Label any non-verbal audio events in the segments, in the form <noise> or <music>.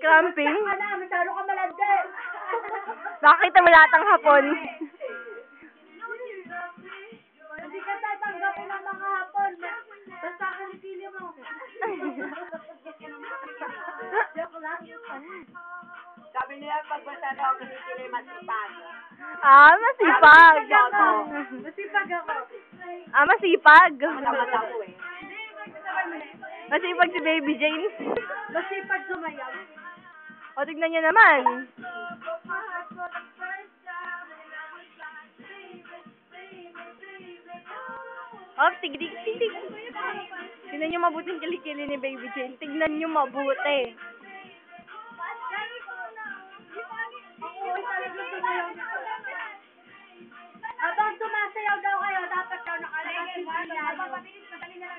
Cramping? Ka na, masyado ka malandi. <laughs> Nakakita mo lahat ng hapon. Hindi ka tatanggapin ng mga hapon. Basta kilikili mo. Joke lang. Sabi nila, pag basta daw kinikili, masipag. ah, masipag. Masipag ako. Masipag ako. Ah, masipag. Tamad ako eh. Masipag si Baby Jane. <laughs> Masipag sumayaw. O, tignan niyo naman. Oh, tigdig, tigdig. Tignan niyo mabuti yung kilikili ni Baby Jane. Tignan niyo mabuti.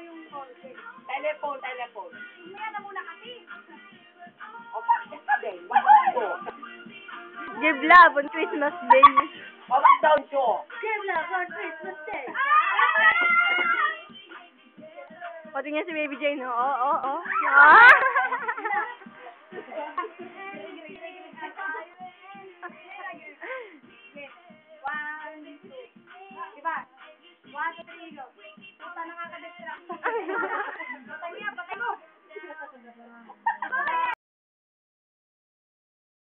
Yung order. Telephone, telephone. Tingnan na muna kasi. O, bakit ka din? Wala ko. Give love on Christmas Day. O, bakit daw ko? Give love on Christmas Day. O, tingnan si Baby Jane. Oo, oo, oo. Ah! <laughs> Maniligaw. Punta nakakadistract.